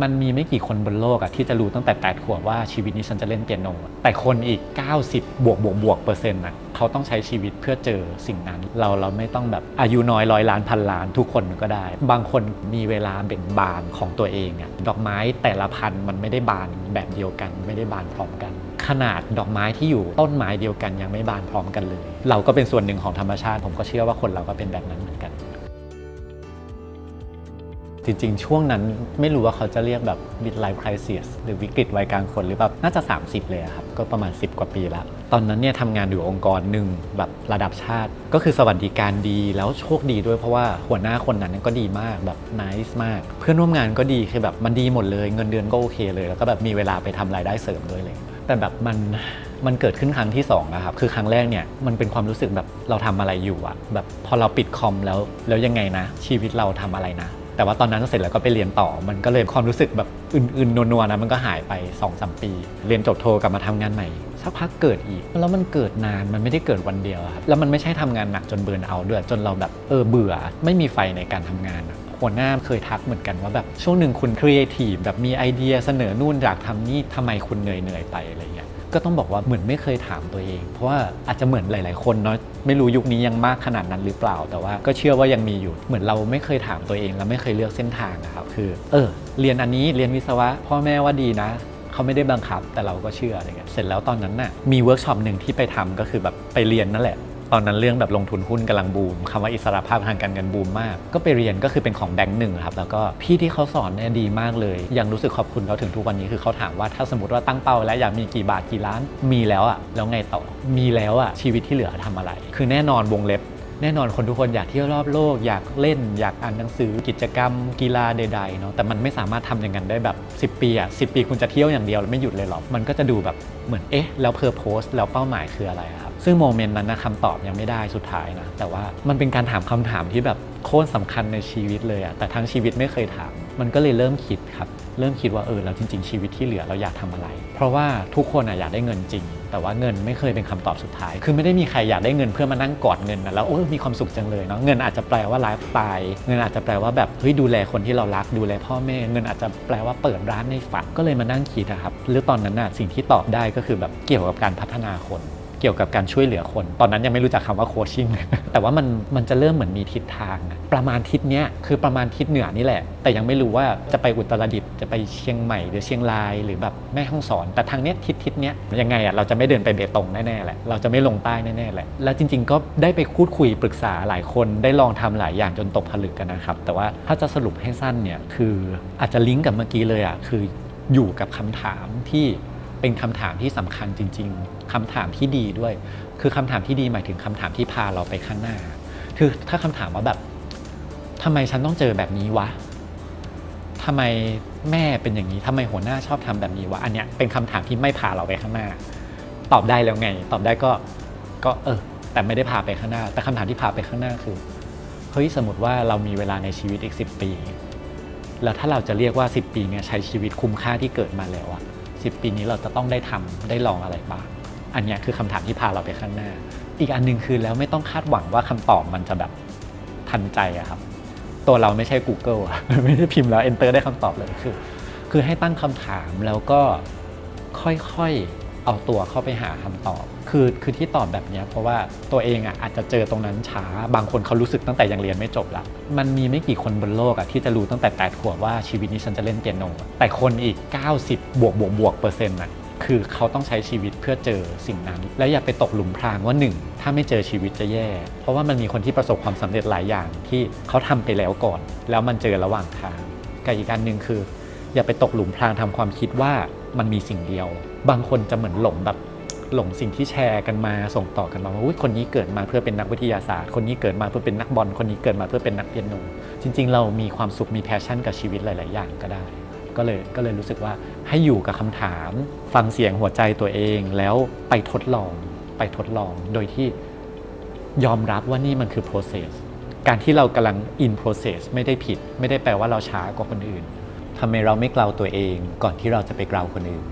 มันมีไม่กี่คนบนโลกอะที่จะรู้ตั้งแต่แปดขวบว่าชีวิตนี้ฉันจะเล่นเปียโน แต่คนอีก 90 บวกบวกบวกเปอร์เซ็นต์อะเขาต้องใช้ชีวิตเพื่อเจอสิ่งนั้น เราเราไม่ต้องแบบอายุน้อยร้อยล้านพันล้านทุกคนก็ได้ บางคนมีเวลาเบ่งบานของตัวเองอะดอกไม้แต่ละพันมันไม่ได้บานแบบเดียวกัน ไม่ได้บานพร้อมกัน ขนาดดอกไม้ที่อยู่ต้นไม้เดียวกันยังไม่บานพร้อมกันเลย เราก็เป็นส่วนหนึ่งของธรรมชาติ ผมก็เชื่อว่าคนเราก็เป็นแบบนั้นเหมือนกัน จริง ๆ ช่วงนั้นไม่รู้ว่าเขาจะเรียกแบบ midlife crisis หรือวิกฤตวัยกลางคนหรือแบบน่าจะ 30 เลยครับ ก็ประมาณ 10 กว่าปีแล้ว ตอนนั้นเนี่ยทำงานอยู่องค์กรหนึ่งแบบระดับชาติ ก็คือสวัสดิการดีแล้วโชคดีด้วยเพราะว่าหัวหน้าคนนั้นก็ดีมากแบบ nice มาก เพื่อนร่วมงานก็ดีคือแบบมันดีหมดเลย เงินเดือนก็โอเคเลย แล้วก็แบบมีเวลาไปทำรายได้เสริมด้วยเลยแต่แบบมันมันเกิดขึ้นครั้งที่2นะครับ คือครั้งแรกเนี่ยมันเป็นความรู้สึกแบบเราทำอะไรอยู่อะแบบพอเราปิดคอมแล้วแล้วยังไงนะ ชีวิตเราทำอะไรนะ แต่ว่าตอนนั้นเสร็จแล้วก็ไปเรียนต่อ มันก็เลยความรู้สึกแบบอื่นๆนัวๆนะมันก็หายไป2อสปี เรียนจบโทกลับมาทำงานใหม่สักพักเกิดอีก แล้วมันเกิดนานมันไม่ได้เกิดวันเดียวครับแล้วมันไม่ใช่ทำงานหนักจนเบิร์นเอาด้วยจนเราแบบเออเบื่อ ไม่มีไฟในการทำงานหัวหน้าเคยทักเหมือนกันว่าแบบช่วงหนึ่งคุณครีเอทีฟแบบมีไอเดียเสนอนู่นอยากทำนี่ทำไมคุณเหนื่อยเหนื่อยๆไปอะไรเงี้ย ก็ต้องบอกว่าเหมือนไม่เคยถามตัวเอง เพราะว่าอาจจะเหมือนหลาย ๆ คนเนาะไม่รู้ยุคนี้ยังมากขนาดนั้นหรือเปล่า แต่ว่าก็เชื่อว่ายังมีอยู่ เหมือนเราไม่เคยถามตัวเองและไม่เคยเลือกเส้นทางนะครับคือ เออ เรียนอันนี้เรียนวิศวะ พ่อแม่ว่าดีนะเขาไม่ได้บังคับ แต่เราก็เชื่ออะไรเงี้ยเสร็จแล้วตอนนั้นน่ะมีเวิร์กช็อปหนึ่งที่ไปทำก็คือแบบไปเรียนนั่นแหละ ตอนนั้นเรื่องแบบลงทุนหุ้นกำลังบูมคำว่าอิสระภาพทางการเงินบูมมาก ก็ไปเรียนก็คือเป็นของแบงก์หนึ่งครับแล้วก็พี่ที่เขาสอนเนี่ยดีมากเลย ยังรู้สึกขอบคุณเขาถึงทุกวันนี้คือเขาถามว่าถ้าสมมติว่าตั้งเป้าแล้วอยากมีกี่บาทกี่ล้านมีแล้วอะแล้วไงต่อมีแล้วอะชีวิตที่เหลือทำอะไร คือแน่นอนวงเล็บ แน่นอนคนทุกคนอยากเที่ยวรอบโลก อยากเล่น อยากอ่านหนังสือกิจกรรม กีฬาใดๆเนาะแต่มันไม่สามารถทำอย่างนั้นได้แบบ 10 ปีอะ10ปีคุณจะเที่ยวอย่างเดียวแล้วไม่หยุดเลยหรอกมันก็จะดูแบบเหมือนเอ๊ะแล้วเพอร์โพสแล้วเป้าหมายคืออะไรครับซึ่งโมเมนต์นั้นนะคำตอบยังไม่ได้สุดท้ายนะแต่ว่ามันเป็นการถามคำถามที่แบบโคตรสำคัญในชีวิตเลยอะแต่ทั้งชีวิตไม่เคยถาม มันก็เลยเริ่มคิดครับ เริ่มคิดว่าเออแล้วจริง ๆ ชีวิตที่เหลือเราอยากทำอะไร เพราะว่าทุกคนอะอยากได้เงินจริง แต่ว่าเงินไม่เคยเป็นคำตอบสุดท้าย คือไม่ได้มีใครอยากได้เงินเพื่อมานั่งกอดเงินนะแล้วโอ้มีความสุขจังเลยเนาะเงินอาจจะแปลว่าไลฟ์สไตล์เงินอาจจะแปลว่าแบบเฮ้ยดูแลคนที่เรารักดูแลพ่อแม่เงินอาจจะแปลว่าเปิดร้านในฝันก็เลยมานั่งคิดนะครับหรือตอนนั้นน่ะสิ่งที่ตอบได้ก็คือแบบเกี่ยวกับการพัฒนาคน เกี่ยวกับการช่วยเหลือคน ตอนนั้นยังไม่รู้จักคำว่าโคชชิ่งแต่ว่ามันมันจะเริ่มเหมือนมีทิศทาง ประมาณทิศเนี้ยคือประมาณทิศเหนือนี่แหละ แต่ยังไม่รู้ว่าจะไปอุตรดิตถ์จะไปเชียงใหม่หรือเชียงรายหรือแบบแม่ฮ่องสอน แต่ทางเนี้ยทิศทิศเนี้ยยังไงอะเราจะไม่เดินไปเบตงแน่ๆแหละเราจะไม่ลงใต้แน่ๆแหละแล้วจริง ๆ ก็ได้ไปพูดคุยปรึกษาหลายคนได้ลองทำหลายอย่างจนตกผลึกกันนะครับแต่ว่าถ้าจะสรุปให้สั้นเนี่ยคืออาจจะลิงก์กับเมื่อกี้เลยอะคืออยู่กับคำถามที่ เป็นคำถามที่สำคัญจริง ๆคำถามที่ดีด้วย คือคำถามที่ดีหมายถึงคำถามที่พาเราไปข้างหน้า คือถ้าคำถามว่าแบบทำไมฉันต้องเจอแบบนี้วะทำไมแม่เป็นอย่างนี้ทำไมหัวหน้าชอบทำแบบนี้วะอันเนี้ยเป็นคำถามที่ไม่พาเราไปข้างหน้า ตอบได้แล้วไง ตอบได้ก็ก็เออ แต่ไม่ได้พาไปข้างหน้า แต่คำถามที่พาไปข้างหน้าคือเฮ้ยสมมติว่าเรามีเวลาในชีวิตอีก 10 ปี แล้วถ้าเราจะเรียกว่า 10 ปีเนี่ยใช้ชีวิตคุ้มค่าที่เกิดมาแล้วอะ 10 ปีนี้เราจะต้องได้ทำได้ลองอะไรบ้าง อันนี้คือคำถามที่พาเราไปข้างหน้า อีกอันหนึงคือแล้วไม่ต้องคาดหวังว่าคำตอบมันจะแบบทันใจอะครับ ตัวเราไม่ใช่ Google อะไม่ได้พิมพ์แล้ว enter ได้คำตอบเลยคือ คือให้ตั้งคำถามแล้วก็ค่อยๆ เอาตัวเข้าไปหาคำตอบ คือคือที่ตอบแบบนี้เพราะว่าตัวเองอะอาจจะเจอตรงนั้นช้า บางคนเขารู้สึกตั้งแต่ยังเรียนไม่จบละมันมีไม่กี่คนบนโลกอะที่จะรู้ตั้งแต่แปดขวบว่าชีวิตนี้ฉันจะเล่นเปียโน แต่คนอีก 90 บวกบวกบวกเปอร์เซ็นต์อะคือเขาต้องใช้ชีวิตเพื่อเจอสิ่งนั้น และอย่าไปตกหลุมพรางว่าหนึ่งถ้าไม่เจอชีวิตจะแย่ เพราะว่ามันมีคนที่ประสบความสำเร็จหลายอย่างที่เขาทำไปแล้วก่อน แล้วมันเจอระหว่างทางกับอีกอันหนึ่งคือ อย่าไปตกหลุมพรางทำความคิดว่ามันมีสิ่งเดียว บางคนจะเหมือนหลงแบบหลงสิ่งที่แชร์กันมาส่งต่อกันมาว่าคนนี้เกิดมาเพื่อเป็นนักวิทยาศาสตร์ คนนี้เกิดมาเพื่อเป็นนักบอลคนนี้เกิดมาเพื่อเป็นนักเปียโนจริง ๆ เรามีความสุขมีแพชชั่นกับชีวิตหลาย ๆ อย่างก็ได้ ก็เลยก็เลยรู้สึกว่าให้อยู่กับคำถาม ฟังเสียงหัวใจตัวเอง แล้วไปทดลอง ไปทดลองโดยที่ยอมรับว่านี่มันคือ process การที่เรากำลัง in process ไม่ได้ผิด ไม่ได้แปลว่าเราช้ากว่าคนอื่น ทำไมเราไม่กล่าวตัวเองก่อนที่เราจะไปกล่าวคนอื่น